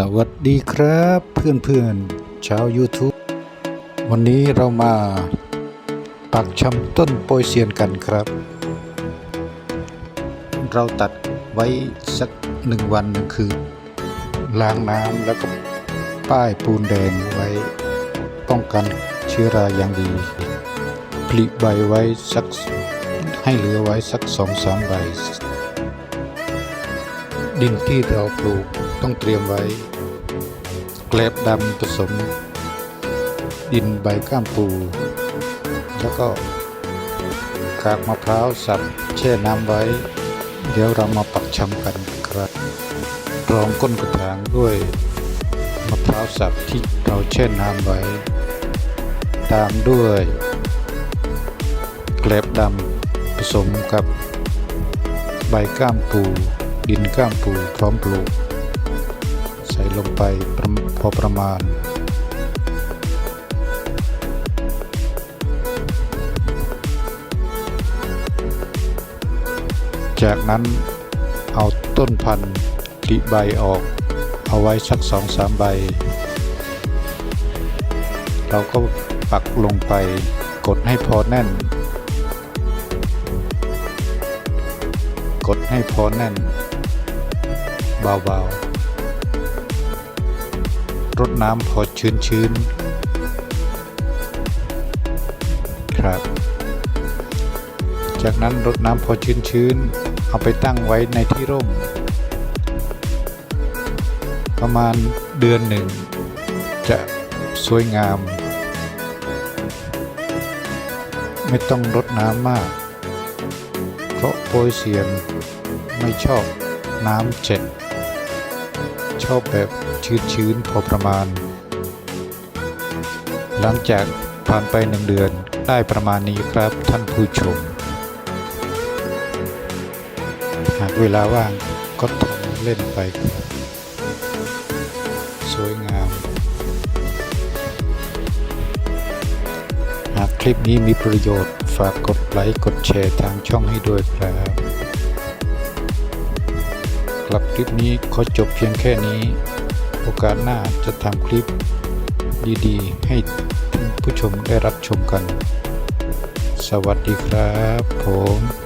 สวัสดีครับเพื่อนๆชาว YouTube วันนี้เรามาปักชำต้นโปยเซียนกันครับ เราตัดไว้สักหนึ่งวันหนึ่งคืนล้างน้ำแล้วก็ป้ายปูนแดงไว้ ป้องกันเชื้อราอย่างดีผลิใบไว้สักให้เหลือไว้สักสองสามใบ ดินที่เราปลูกต้องเตรียมไว้แกลบดำผสม ดินใบก้ามปู แล้วก็กากมะพร้าวสับแช่น้ำไว้ เดี๋ยวเรามาปักชำกันครับรองก้นกระถางด้วยมะพร้าวสับที่เราแช่น้ำไว้ ตามด้วยแกลบดำผสมกับใบก้ามปู ดินก้ามปูพร้อมปลูก ใส่ลงไปพอประมาณ จากนั้นเอาต้นพันธุ์กลิใบออก เอาไว้สักสองสามใบ เราก็ปักลงไปกดให้พอแน่น กดให้พอแน่น เบาๆรดน้ำพอชื้นๆครับ จากนั้นรดน้ำพอชื้นๆเอาไปตั้งไว้ในที่ร่ม ประมาณเดือนหนึ่ง จะสวยงาม ไม่ต้องรดน้ำมาก เพราะโปยเซียนไม่ชอบน้ำเจ็ด ชอบแบบชื้นๆพอประมาณ หลังจากผ่านไปหนึ่งเดือนได้ประมาณนี้ครับท่านผู้ชม หากเวลาว่างก็ทำเล่นไปครับสวยงาม หากคลิปนี้มีประโยชน์ฝากกดไลค์กดแชร์ทางช่องให้ด้วยครับ กลับคลิปนี้ขอจบเพียงแค่นี้ โอกาสหน้าจะทำคลิปดีๆ ให้ผู้ชมได้รับชมกัน สวัสดีครับผม